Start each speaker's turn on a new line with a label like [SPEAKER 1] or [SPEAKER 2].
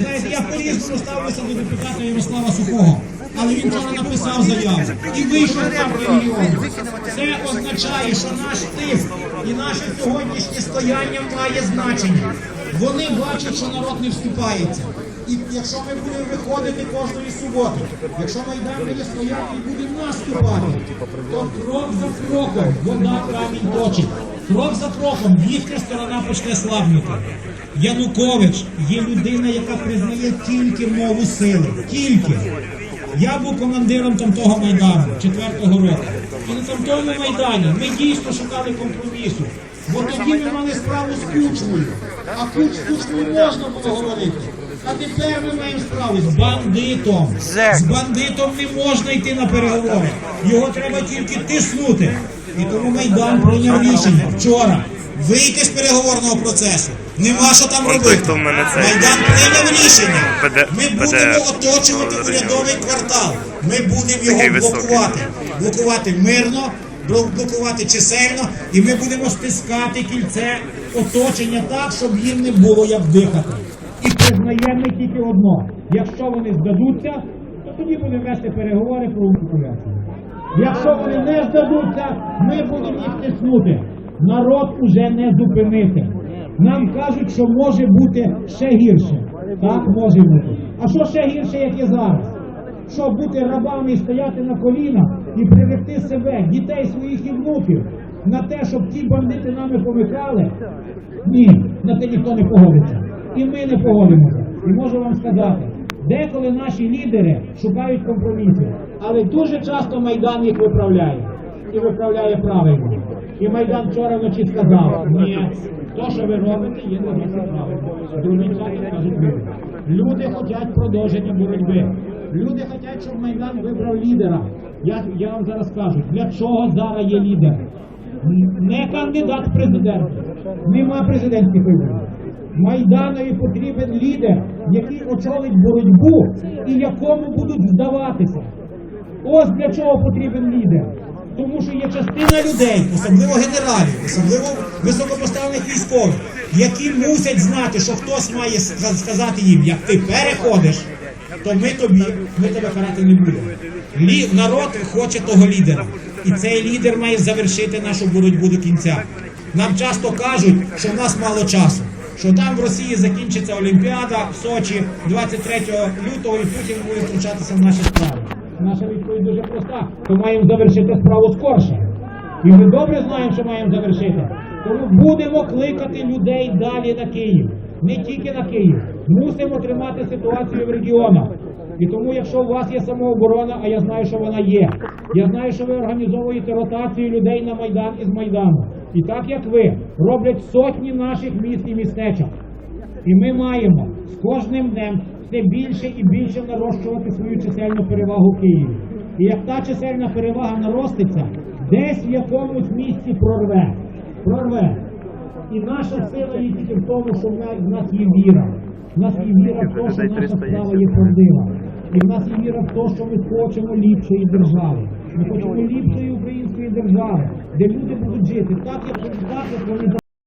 [SPEAKER 1] Знаєте, я по-різному ставлюся до депутата Ярослава Сухого, але він вчора написав заяву і вийшов там регіону. Це означає, що наш тиск і наше сьогоднішнє стояння має значення. Вони бачать, що народ не вступається. І якщо ми будемо виходити кожної суботи, якщо Майдан буде стояти і буде наступати, то крок за кроком вода камінь точить. Крок за кроком їхня сторона почне слабнути. Янукович є людина, яка признає тільки мову сили. Тільки. Я був командиром там того майдану четвертого року. І на тому майдані ми дійсно шукали компромісу. Бо тоді ми мали справу з кучмою. А куч кучмою можна було говорити. А тепер ми маємо справу з бандитом. З бандитом не можна йти на переговори. Його треба тільки тиснути. І тому Майдан прийняв рішення вчора. Вийти з переговорного процесу. Нема що там робити.
[SPEAKER 2] хто мене це-
[SPEAKER 1] Майдан прийняв рішення. Ми будемо оточувати урядовий квартал. Ми будемо його блокувати. Блокувати мирно, блокувати чисельно, і ми будемо стискати кільце оточення так, щоб їм не було як дихати. І признаємо тільки одно: якщо вони здадуться, то тоді будемо вести переговори про капітуляцію. Якщо вони не здадуться, ми будемо їх тиснути. Народ уже не зупинити. Нам кажуть, що може бути ще гірше. Так може бути. А що ще гірше, як є зараз? Що бути рабами і стояти на колінах і приректи себе, дітей своїх і внуків на те, щоб ті бандити нами помикали? Ні, на те ніхто не погодиться. І ми не погодимося. І можу вам сказати, деколи наші лідери шукають компромісів, але дуже часто Майдан їх виправляє. І виправляє правильно. І Майдан вчора вночі сказав, ні, то, що ви робите, є зовсім правильно. Другий час кажуть люди. Люди хочуть продовження боротьби. Люди хочуть, щоб Майдан вибрав лідера. Я, я вам зараз кажу, для чого зараз є лідер? Не кандидат в президенти. Нема президентських виборів. Майданові потрібен лідер, який очолить боротьбу і якому будуть здаватися. Ось для чого потрібен лідер. Тому що є частина людей, особливо генералів, особливо високопоставлених військових, які мусять знати, що хтось має сказати їм, як ти переходиш, то ми тобі, ми тебе карати не будемо. Лі, народ хоче того лідера. І цей лідер має завершити нашу боротьбу до кінця. Нам часто кажуть, що в нас мало часу. Що там в Росії закінчиться Олімпіада в Сочі 23 лютого і Путін буде втручатися в наші справи. Наша відповідь дуже проста. То маємо завершити справу скорше. І ми добре знаємо, що маємо завершити. Тому будемо кликати людей далі на Київ. Не тільки на Київ. Мусимо тримати ситуацію в регіонах. І тому, якщо у вас є самооборона, а я знаю, що вона є, я знаю, що ви організовуєте ротацію людей на Майдан із Майдану. І так як ви роблять сотні наших міст і містечок. І ми маємо з кожним днем все більше і більше нарощувати свою чисельну перевагу в Києві. І як та чисельна перевага нароститься, десь в якомусь місці прорве. Прорве. І наша сила є тільки в тому, що в нас- є віра. В нас є віра в те, що наша справа є правдива. І в нас є віра в те, що ми хочемо ліпшої держави. Ми хочемо ліпшої української держави, де люди будуть жити так, як так, як вони